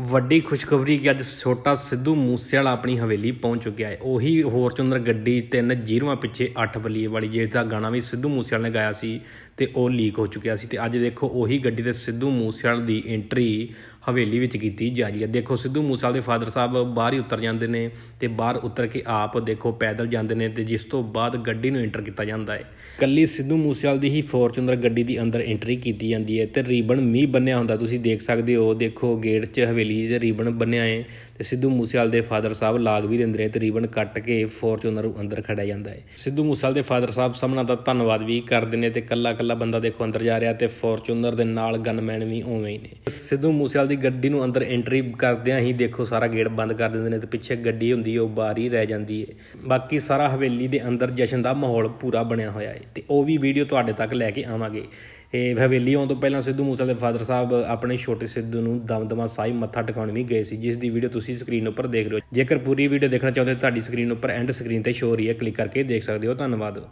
ਵੱਡੀ ਖੁਸ਼ਖਬਰੀ ਕਿ ਅੱਜ ਛੋਟਾ ਸਿੱਧੂ ਮੂਸੇਵਾਲਾ ਆਪਣੀ ਹਵੇਲੀ ਪਹੁੰਚ ਚੁੱਕਿਆ ਹੈ। ਉਹੀ ਫੋਰਚੂਨਰ ਗੱਡੀ ਤਿੰਨ ਜੀਰਵਾਂ ਪਿੱਛੇ 8 ਬੱਲੀਏ ਵਾਲੀ, ਜਿਸ ਦਾ ਗਾਣਾ ਵੀ ਸਿੱਧੂ ਮੂਸੇਵਾਲਾ ਨੇ ਗਾਇਆ ਸੀ ਤੇ ਉਹ ਲੀਕ ਹੋ ਚੁੱਕਿਆ ਸੀ। ਤੇ ਅੱਜ ਦੇਖੋ, ਉਹੀ ਗੱਡੀ ਤੇ ਸਿੱਧੂ ਮੂਸੇਵਾਲੇ ਦੀ ਐਂਟਰੀ ਹਵੇਲੀ ਵਿੱਚ ਕੀਤੀ ਜਾ ਰਹੀ ਹੈ। ਦੇਖੋ, ਸਿੱਧੂ ਮੂਸੇਵਾਲੇ ਦੇ ਫਾਦਰ ਸਾਹਿਬ ਬਾਹਰ ਹੀ ਉਤਰ ਜਾਂਦੇ ਨੇ ਤੇ ਬਾਹਰ ਉਤਰ ਕੇ ਆਪ ਦੇਖੋ, ਪੈਦਲ ਜਾਂਦੇ ਨੇ ਤੇ ਜਿਸ ਤੋਂ ਬਾਅਦ ਗੱਡੀ ਨੂੰ ਐਂਟਰ ਕੀਤਾ ਜਾਂਦਾ ਹੈ। ਕੱਲੀ ਸਿੱਧੂ ਮੂਸੇਵਾਲੇ ਦੀ ਹੀ ਫੋਰਚੂਨਰ ਗੱਡੀ ਦੀ ਅੰਦਰ ਐਂਟਰੀ ਕੀਤੀ ਜਾਂਦੀ ਹੈ ਤੇ ਰੀਬਨ ਮੀਂਹ ਬੰਨਿਆ ਹੁੰਦਾ, ਤੁਸੀਂ ਦੇਖ ਸਕਦੇ ਹੋ। ਦੇਖੋ ਗੇਟ 'ਚ ਹਵੇਲੀ 'ਚ ਰੀਬਨ ਬੰਨਿਆ ਹੈ ਤੇ ਸਿੱਧੂ ਮੂਸੇਵਾਲੇ ਦੇ ਫਾਦਰ ਸਾਹਿਬ ਲਾਗ ਵੀ ਦਿੰਦੇ ਨੇ ਤੇ ਰੀਬਨ ਕੱਟ ਕੇ ਫੋਰਚੂਨਰ ਨੂੰ ਅੰਦਰ ਖੜਿਆ ਜਾਂਦਾ ਹੈ ਸਿੱਧੂ ਮੂਸੇਵਾਲੇ ਦੇ ਫਾਦਰ ਸਾਹਿਬ ਸਭਨਾਂ ਦਾ ਧੰਨਵਾਦ ਵੀ ਕਰਦੇ ਨੇ ਤੇ ਕੱਲਾ ਕੱਲਾ ਬੰਦਾ ਦੇਖੋ ਅੰਦਰ ਜਾ ਰਿਹਾ ਤੇ ਫੋਰਚੂਨਰ ਦੇ ਨਾਲ ਗਨਮੈਨ ਵੀ ਉਵੇਂ ਹੀ ਨੇ। ਸਿੱਧੂ ਮੂਸੇਵਾਲੇ ਦੀ ਗੱਡੀ ਨੂੰ ਅੰਦਰ ਐਂਟਰੀ ਕਰਦਿਆਂ ਹੀ ਦੇਖੋ ਸਾਰਾ ਗੇਟ ਬੰਦ ਕਰ ਦਿੰਦੇ ਨੇ ਤੇ ਪਿੱਛੇ ਗੱਡੀ ਹੁੰਦੀ ਹੈ ਉਹ ਬਾਹਰ ਹੀ ਰਹਿ ਜਾਂਦੀ ਹੈ ਬਾਕੀ ਸਾਰਾ ਹਵੇਲੀ ਦੇ ਅੰਦਰ ਜਸ਼ਨ ਦਾ ਮਾਹੌਲ ਪੂਰਾ ਬਣਿਆ ਹੋਇਆ ਹੈ ਤੇ ਉਹ ਵੀ ਵੀਡੀਓ ਤੁਹਾਡੇ ਤੱਕ ਲੈ ਕੇ ਆਵਾਂਗੇ। ਇਹ ਹਵੇਲੀ ਆਉਣ ਤੋਂ ਪਹਿਲਾਂ ਸਿੱਧੂ ਮੂਸੇਵਾਲੇ ਦੇ ਫਾਦਰ ਸਾਹਿਬ ਆਪਣੇ ਛੋਟੇ ਸਿੱਧੂ ਨੂੰ ਦਮਦਮਾ ਸਾਹਿਬ ਮੱਥਾ ਮੱਥਾ ਟਿਕਾਉਣ ਵੀ ਗਏ ਸੀ ਜਿਸ ਦੀ ਵੀਡੀਓ ਤੁਸੀਂ ਸਕਰੀਨ ਉੱਪਰ ਦੇਖ ਰਹੇ ਹੋ। ਜੇਕਰ ਪੂਰੀ ਵੀਡੀਓ ਦੇਖਣਾ ਚਾਹੁੰਦੇ ਹੋ ਤੁਹਾਡੀ ਸਕਰੀਨ ਉੱਪਰ ਐਂਡ ਸਕਰੀਨ ਤੇ ਸ਼ੋ ਹੋ ਰਹੀ ਹੈ ਕਲਿੱਕ ਕਰਕੇ ਦੇਖ ਸਕਦੇ ਹੋ। ਧੰਨਵਾਦ।